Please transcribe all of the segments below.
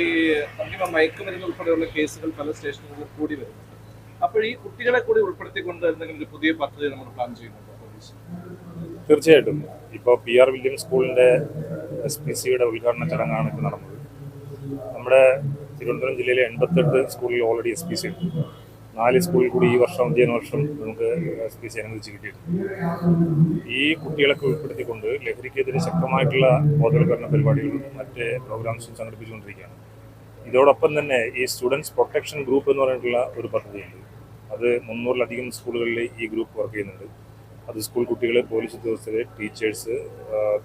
ഈ നമുക്കിപ്പോ മയക്കുമരുന്ന് ഉൾപ്പെടെയുള്ള കേസുകൾ പല സ്റ്റേഷനുകളിലും കൂടി വരുന്നുണ്ട്. അപ്പോൾ ഈ കുട്ടികളെ കൂടി ഉൾപ്പെടുത്തിക്കൊണ്ട് എന്തെങ്കിലും ഒരു പുതിയ പദ്ധതി നമ്മൾ പ്ലാൻ ചെയ്യുന്നുണ്ടോ പോലീസ് തീർച്ചയായിട്ടും. ഇപ്പോൾ പി ആർ വില്യം സ്കൂളിന്റെ എസ് പി സിയുടെ ഉദ്ഘാടന ചടങ്ങാണ് ഇപ്പോൾ നടന്നത്. നമ്മുടെ തിരുവനന്തപുരം ജില്ലയിലെ എൺപത്തെട്ട് സ്കൂളിൽ ഓൾറെഡി എസ് പി സി ഉണ്ട്. നാല് സ്കൂളിൽ കൂടി ഈ വർഷം അധ്യയന വർഷം നമുക്ക് എസ് പി സി അനുവദിച്ച് കിട്ടിയിട്ടുണ്ട് ഈ കുട്ടികളൊക്കെ ഉൾപ്പെടുത്തിക്കൊണ്ട് ലഹരിക്കെതിരെ ശക്തമായിട്ടുള്ള ബോധവൽക്കരണ പരിപാടികളും മറ്റ് പ്രോഗ്രാംസും സംഘടിപ്പിച്ചുകൊണ്ടിരിക്കുകയാണ്. ഇതോടൊപ്പം തന്നെ ഈ സ്റ്റുഡൻസ് പ്രൊട്ടക്ഷൻ ഗ്രൂപ്പ് എന്ന് പറഞ്ഞിട്ടുള്ള ഒരു പദ്ധതിയുണ്ട്. അത് മുന്നൂറിലധികം സ്കൂളുകളിൽ ഈ ഗ്രൂപ്പ് വർക്ക് ചെയ്യുന്നുണ്ട്. അത് സ്കൂൾ കുട്ടികൾ പോലീസ് ഉദ്യോഗസ്ഥർ ടീച്ചേഴ്സ്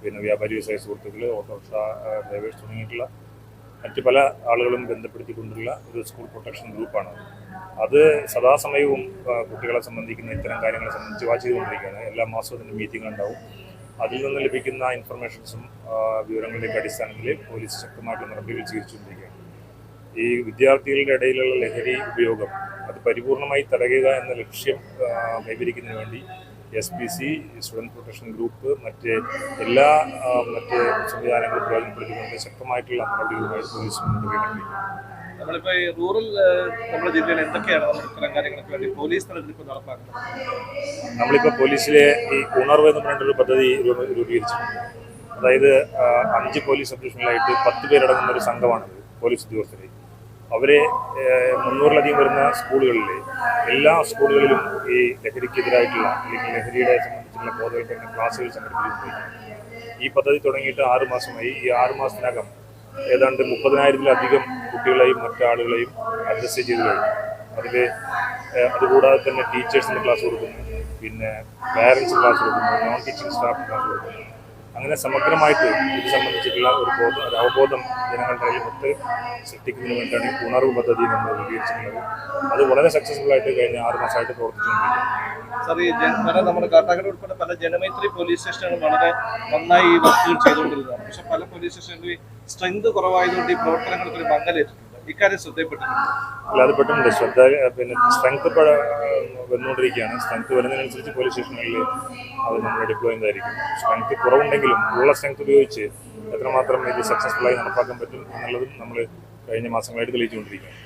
പിന്നെ വ്യാപാരി വ്യവസായ സുഹൃത്തുക്കൾ ഓട്ടോറിക്ഷ ഡ്രൈവേഴ്സ് തുടങ്ങിയിട്ടുള്ള മറ്റ് പല ആളുകളും ബന്ധപ്പെടുത്തിക്കൊണ്ടുള്ള ഒരു സ്കൂൾ പ്രൊട്ടക്ഷൻ ഗ്രൂപ്പാണ് അത് സദാസമയവും കുട്ടികളെ സംബന്ധിക്കുന്ന ഇത്തരം കാര്യങ്ങളെ സംബന്ധിച്ച് വാച്ച് ചെയ്തുകൊണ്ടിരിക്കുകയാണ്. എല്ലാ മാസവും അതിന്റെ മീറ്റിംഗ് ഉണ്ടാവും. അതിൽ നിന്ന് ലഭിക്കുന്ന ഇൻഫർമേഷൻസും വിവരങ്ങളുടെയൊക്കെ അടിസ്ഥാനത്തിൽ പോലീസ് ശക്തമായിട്ടുള്ള നടപടികൾ സ്വീകരിച്ചുകൊണ്ടിരിക്കുകയാണ് ഈ വിദ്യാർത്ഥികളുടെ ഇടയിലുള്ള ലഹരി ഉപയോഗം അത് പരിപൂർണമായി തടയുക എന്ന ലക്ഷ്യം കൈവരിക്കുന്നതിന് വേണ്ടി S P C student protection group മറ്റ് എല്ലാ മറ്റ് സംവിധാനങ്ങളും പ്രയോജനപ്പെടുത്തിക്കൊണ്ട് ശക്തമായിട്ടുള്ള നടപടികളുമായി പോലീസ് മുന്നോട്ട് പോയിക്കൊണ്ടിരിക്കുകയാണ് നമ്മളിപ്പോ ഈ റൂറൽ നമ്മുടെ ജില്ലയിൽ എന്തൊക്കെയാണ് നമ്മൾ ഇത്തരം കാര്യങ്ങൾക്ക് വേണ്ടി പോലീസ് തലത്തിൽ ഇപ്പോൾ നടപ്പാക്കുന്നത്? നമ്മളിപ്പോൾ പോലീസിലെ ഈ ഉണർവ് എന്ന് പറഞ്ഞിട്ടൊരു പദ്ധതി രൂപ- രൂപീകരിച്ചിട്ടുണ്ട് അതായത് അഞ്ച് പോലീസ് സബ് ഡിവിഷനിലായിട്ട് പത്ത് പേരടങ്ങുന്ന ഒരു സംഘമാണത് പോലീസ് ഉദ്യോഗസ്ഥരെ. അവരെ മുന്നൂറിലധികം വരുന്ന സ്കൂളുകളിൽ എല്ലാ സ്കൂളുകളിലും ഈ ലഹരിക്കെതിരായിട്ടുള്ള അല്ലെങ്കിൽ ലഹരിയുടെ സംബന്ധിച്ചുള്ള ബോധവൽക്കരണ ക്ലാസ്സുകൾ സംഘടിപ്പിച്ചുകൊണ്ടിരിക്കുകയാണ് ഈ പദ്ധതി തുടങ്ങിയിട്ട് ആറു മാസമായി. ഈ ആറു മാസത്തിനകം ഏതാണ്ട് മുപ്പതിനായിരത്തിലധികം കുട്ടികളെയും മറ്റാളുകളെയും അഡ്രസ് ചെയ്ത് കഴിഞ്ഞു. അതിൽ അതുകൂടാതെ തന്നെ ടീച്ചേഴ്സിന് ക്ലാസ് കൊടുക്കുന്നു. പിന്നെ പാരൻസ് ക്ലാസ് കൊടുക്കുന്നു. നോൺ ടീച്ചിങ് സ്റ്റാഫ് ക്ലാസ് കൊടുക്കുന്നു. അങ്ങനെ സമഗ്രമായിട്ട് ഇത് സംബന്ധിച്ചിട്ടുള്ള ഒരു ബോധം ഒരു അവബോധം ജനങ്ങളുടെ ഇടയിൽ മൊത്ത് സൃഷ്ടിക്കുന്നതിന് വേണ്ടിയാണ് ഈ ഉണർവ് പദ്ധതി നമ്മൾ രൂപീകരിച്ചിട്ടുള്ളത്. അത് വളരെ സക്സസ്ഫുൾ ആയിട്ട് കഴിഞ്ഞ ആറ് മാസമായിട്ട് പ്രവർത്തിച്ചുകൊണ്ടിരിക്കുന്നു. ഈ നമ്മുടെ കാട്ടാക്കട ഉൾപ്പെടെ പല ജനമൈത്രി പോലീസ് സ്റ്റേഷനുകളും വളരെ നന്നായി വർക്കുകൾ ചെയ്തുകൊണ്ടിരുന്നതാണ്. പക്ഷെ പല പോലീസ് സ്റ്റേഷനിലും സ്ട്രെങ്ത് കുറവായതുകൊണ്ട് ഈ പ്രവർത്തനങ്ങൾക്ക് ഒരു മങ്ങലേറ്റിട്ടുണ്ട് ഇക്കാര്യം ശ്രദ്ധയിൽപ്പെട്ടിട്ടുണ്ട്. അല്ലാതെ പെട്ടെന്ന് ശ്രദ്ധ പിന്നെ സ്ട്രെങ്ത് വന്നുകൊണ്ടിരിക്കുകയാണ്. സ്ട്രെങ്ത് വരുന്നതിനനുസരിച്ച് പോലീസ് സ്റ്റേഷനുകളിൽ അത് നമ്മൾ ഡിപ്ലോയ് ചെയ്യുന്നതായിരിക്കും. സ്ട്രെങ്ത് കുറവുണ്ടെങ്കിലും ഉള്ള സ്ട്രെങ്ത് ഉപയോഗിച്ച് എത്രമാത്രം ഇത് സക്സസ്ഫുള്ളായി നടപ്പാക്കാൻ പറ്റും എന്നുള്ളതും നമ്മൾ കഴിഞ്ഞ മാസങ്ങളായിട്ട് തെളിയിച്ചുകൊണ്ടിരിക്കുകയാണ്.